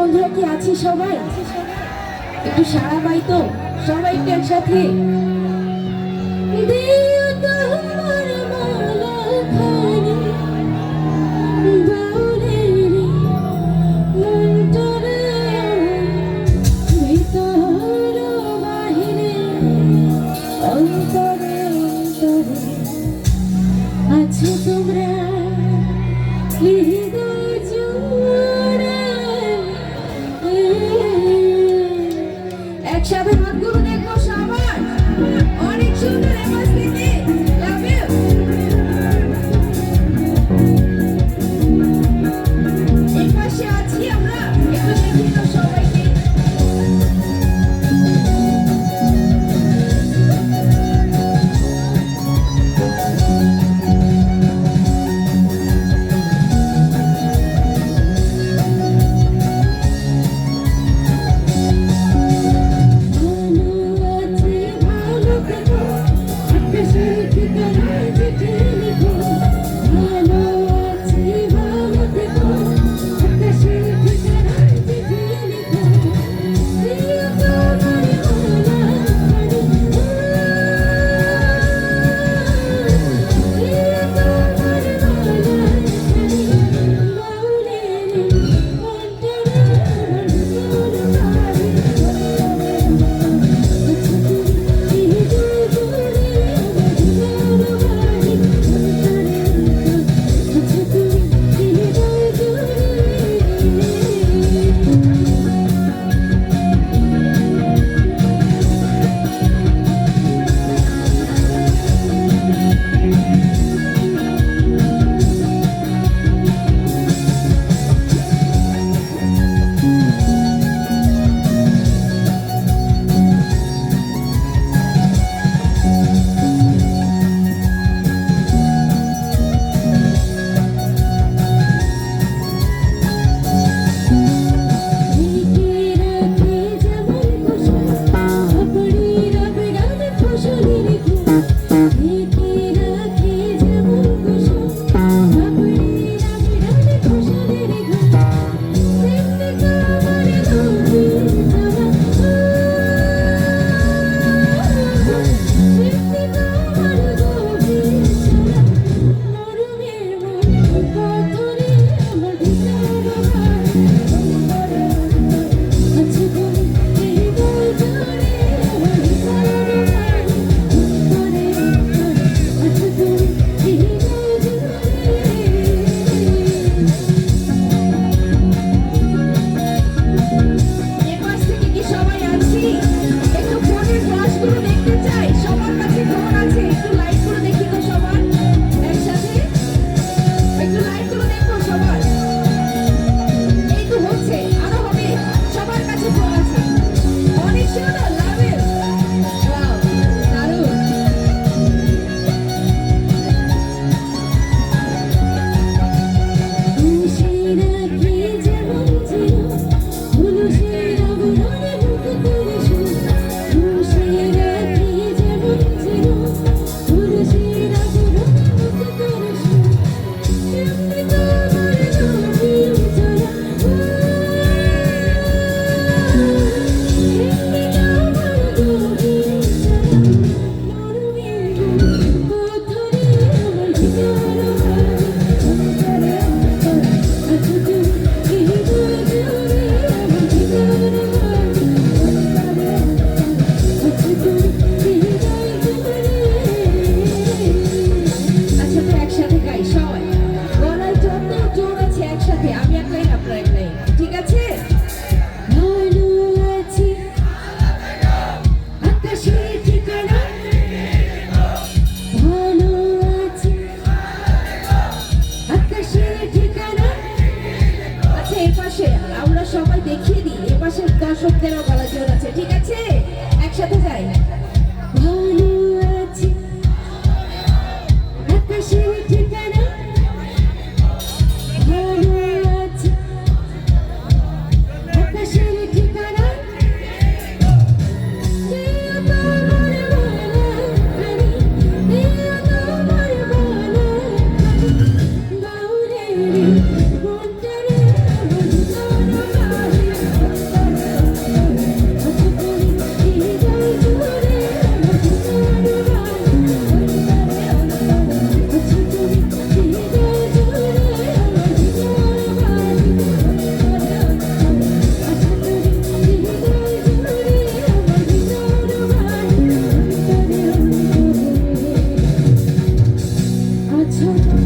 বন্ধুরা কি আছি সবাই? একটু সারা পাই তো সবাই একটু একসাথে। দিও তোমার দর্শক দর্শকদেরও বলা জোর আছে ঠিক sweet.